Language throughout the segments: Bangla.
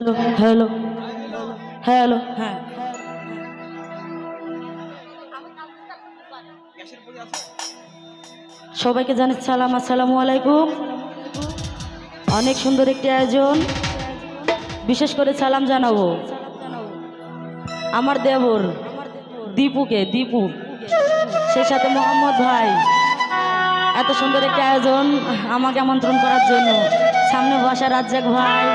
হ্যালো হ্যালো হ্যালো হ্যাঁ। সবাইকে জানাচ্ছি সালাম আসসালামু আলাইকুম। অনেক সুন্দর একটি আয়োজন। বিশেষ করে সালাম জানাব। আমার দেবর দীপুকে দীপু। সেই সাথে মোহাম্মদ ভাই। এত সুন্দর একটি আয়োজন আমাকে আমন্ত্রণ করার জন্য। সামনে বসা রাজ্জাক ভাই।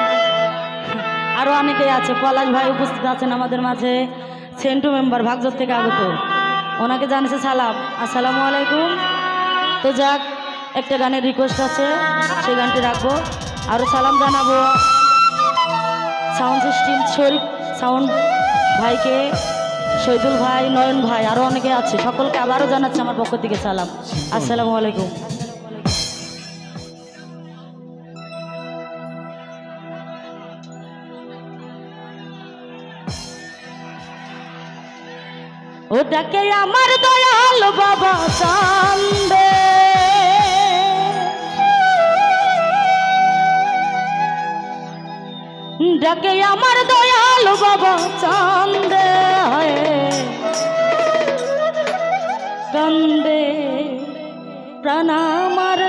আরও অনেকেই আছে, পলাশ ভাই উপস্থিত আছেন আমাদের মাঝে। সেন্টু মেম্বার ভাগজত থেকে আগত। ওনাকে জানিয়েছে সালাম। আসসালামু আলাইকুম। তো যাক, একটা গানের রিকোয়েস্ট আছে, সেই গানটি রাখব। আরও সালাম জানাব। সাউন্ড সিস্টেম শরীফ সাউন্ড ভাইকে, শহীদুল ভাই, নয়ন ভাই আরও অনেকে আছে। সকলকে আবারও জানাচ্ছি আমার পক্ষ থেকে সালাম। আসসালামু আলাইকুম। ডাকে আমার দয়াল বাবা চান্দে। ডাকে আমার দয়াল বাবা চান্দে কান্দে প্রাণ আমার